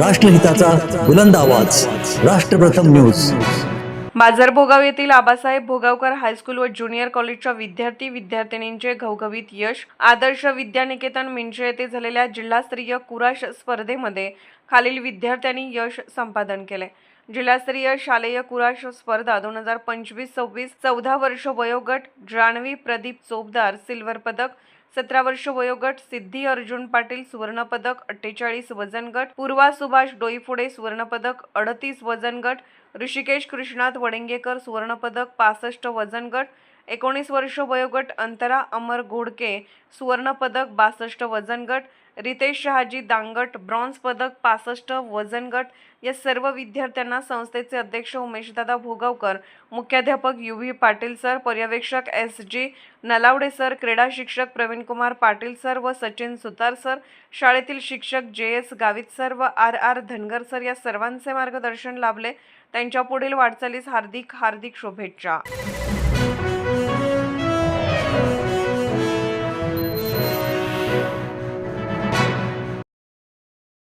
राष्ट्रहिताचा बुलंद आवाज. राष्ट्रप्रथम न्यूज. बाजार भोगाव येथील आबासाहेब भोगावकर हायस्कूल व ज्युनियर कॉलेजच्या विद्यार्थी विद्यार्थिनींचे घवघवीत यश. आदर्श विद्यानिकेतन मिंचे येथे झालेल्या जिल्हास्तरीय कुराश स्पर्धेमध्ये खालील विद्यार्थ्यांनी यश संपादन केले. जिल्हास्तरीय शालेय कुराश स्पर्धा दोन हजार पंचवीस सव्वीस चौदा वर्ष वयोगट जान्हवी प्रदीप चोपदार सिल्वर पदक सतरा वर्ष वयोगट सिद्धी अर्जुन पाटील सुवर्णपदक अठ्ठेचाळीस वजन गट पूर्वा सुभाष डोईफुडे सुवर्णपदक अडतीस वजन गट ऋषिकेश कृष्णात वडेंगेकर सुवर्णपदक पासष्ट वजन गट एकोणीस वर्ष वयोगट अंतरा अमर घोडके सुवर्णपदक बासष्ट वजन गट रितेश शहाजी दांगट ब्रॉन्झ पदक पासष्ट वजन गट या सर्व विद्यार्थ्यांना संस्थेचे अध्यक्ष उमेशदादा भोगावकर मुख्याध्यापक यू व्ही पाटील सर पर्यवेक्षक एस जी नलावडे सर क्रीडा शिक्षक प्रवीणकुमार पाटील सर व सचिन सुतार सर शाळेतील शिक्षक जे एस गावित सर व आर आर धनगर सर या सर्वांचे मार्गदर्शन लाभले. त्यांच्या पुढील वाटचालीस हार्दिक हार्दिक शुभेच्छा.